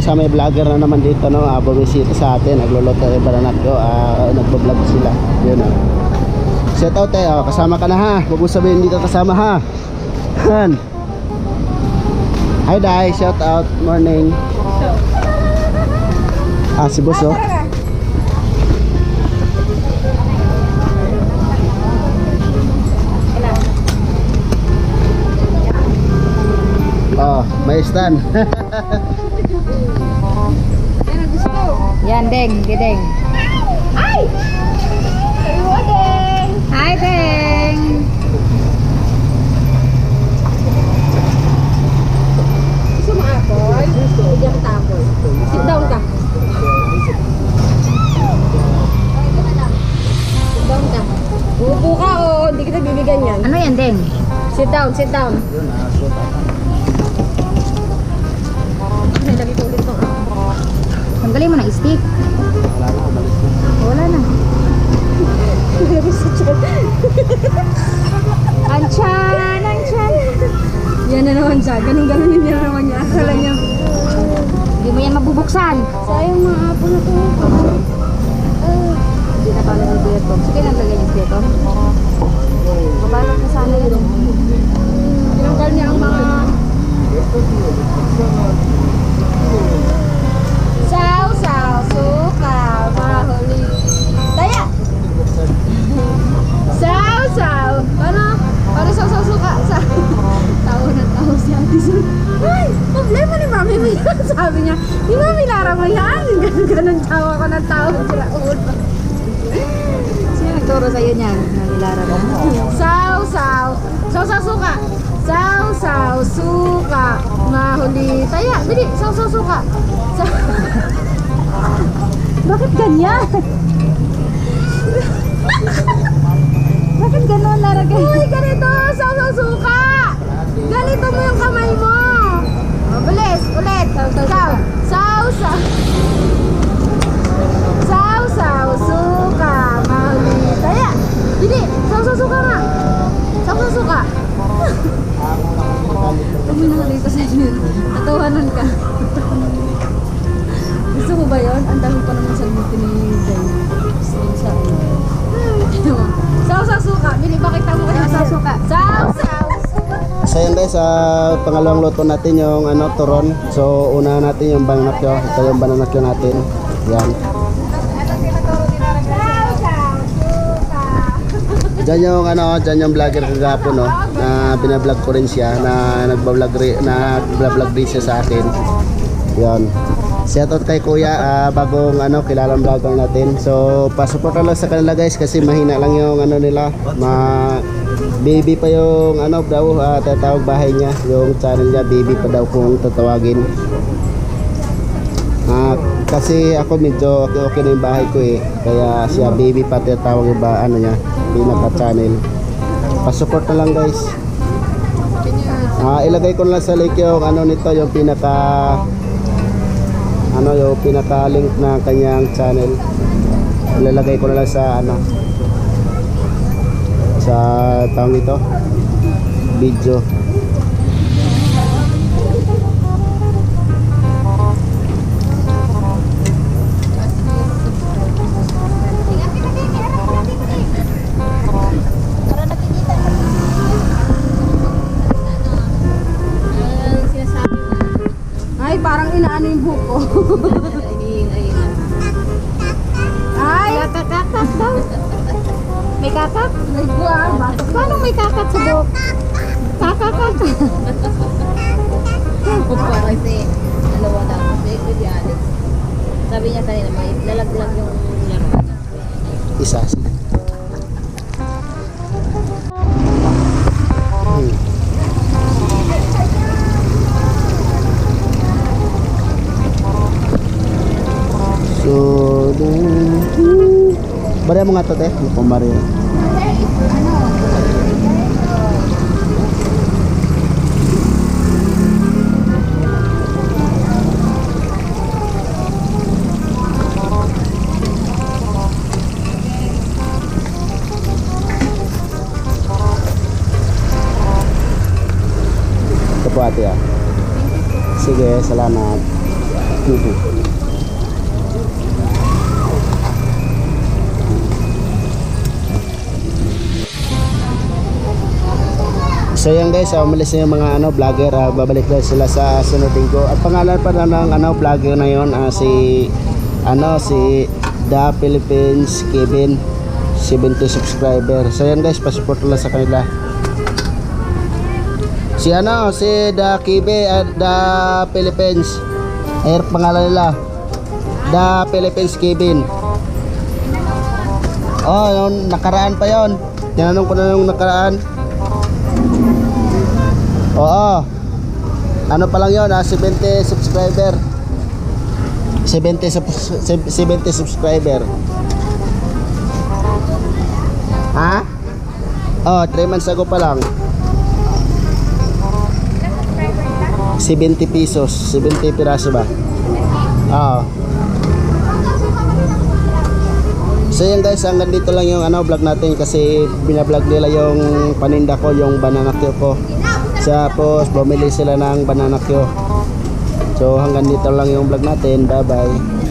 guys, ah, may vlogger na naman dito no, uh, bumisita sa atin, nagluluto yung bananakyo, uh, nagbablog sila. Yun ah. Shout out eh, oh, kasama ka na ha. Huwag mo sabihin ka kasama ha. Han. Hi Dai, shout out, morning. Ah, si Boss oh. Oh, may stand. Yan, Deng. Gideng. Ay! Hello, Deng! Hi, Deng. Gusto mo apple? Hindi ako tapon. Sit down ka. Sit down ka. Uupo ka o hindi kita bibigyan yan. Ano yan, Deng? Sit down, sit down. Yun ah. Ay, lagi ko ulit tong Tanggalin mo na stick. Wala na, sa chat. Anchan, anchan. Yan na naman siya. Ganun-ganunin niya na naman niya. Akala niya. Hindi mo yan mabubuksan. Sayang mga apple na to. Hindi na pala ng dito. Sige lang lagyan yung dito. Mabalot na sana yun. Tinanggal niya ang mga... Sabi niya, ni Mami Lara mo yan. Ganun, ganun tawa ko ng tao. Sira ulo. Sino nagturo sa'yo niyan? Nanilara mo. Saw, saw. Saw, saw, suka. Saw, saw, suka. Mahuli. Taya, bili. Saw, saw, suka. Saw. Bakit ganyan? Bakit ganon, Lara? Uy, ganito. Saw, saw, suka. Ganito mo yung kamay mo. Saw, saw, saw. Saw, saw. Saw, suka. Mahuli. Taya. Bili. Saw, saw, suka nga. Saw, saw, suka. Pag may nakalita sa inyo, tatawanan ka. Gusto mo ba yun? Ang dami pa naman sagutin ni Jay. Gusto mo sa Saw sa suka. Bili, pakita mo kasi Saw, suka. Saw, saw. So yan guys, sa pangalawang luto natin yung ano, turon. So una natin yung bananakyo. Ito yung bananakyo natin. Yan. Diyan yung ano, diyan yung vlogger kagapon no, na binablog ko rin siya na nagba-vlog rin na nagba-vlog din siya sa akin. Yan. Shout out kay Kuya, ah, bagong ano kilalang vlogger natin. So, pa-support lang sa kanila guys kasi mahina lang yung ano nila. Ma baby pa yung ano daw uh, tatawag bahay niya, yung channel niya baby pa daw kung tatawagin. Ah, kasi ako medyo okay, okay na yung bahay ko eh. Kaya siya baby pa tinatawag yung ba, ano niya, pinaka-channel. Pa-support na lang guys. Ah, ilagay ko lang sa link yung ano nito, yung pinaka ano yung pinaka link na kanyang channel. Ilalagay ko na lang sa ano sa tawag nito video. Parang inaano yung buko. Ay! Kakak daw. May kakak? Ay, buwan. Paano may kakak sa buhok? Kakakak. kasi dalawa lang kasi si Alex. Sabi niya kanina may lalaglag yung laro. Isa. Hmm. Bari mo nga to, te. Ito ate ah. Sige, salamat. So yan guys, uh, umalis na yung mga ano, vlogger, ah, babalik na sila sa sunod linggo. At pangalan pa na ng ano, vlogger na yon ah, si ano si The Philippines Kevin 70 subscriber. So yan guys, pasupport lang sa kanila. Si ano, si The Kibe at The Philippines. Air pangalan nila. The Philippines Kevin. Oh, nakaraan pa yon. Tinanong ko na yung nakaraan. Oo. Ano pa lang 'yon, ah, 70 subscriber. 70 sub- 70 subscriber. Ha? Oh, 3 months ago pa lang. 70 pesos, 70 piraso ba? Oo. So yan guys, hanggang dito lang yung ano vlog natin kasi binablog nila yung paninda ko, yung banana Q ko. Tapos bumili sila ng banana Q. So hanggang dito lang yung vlog natin. Bye bye.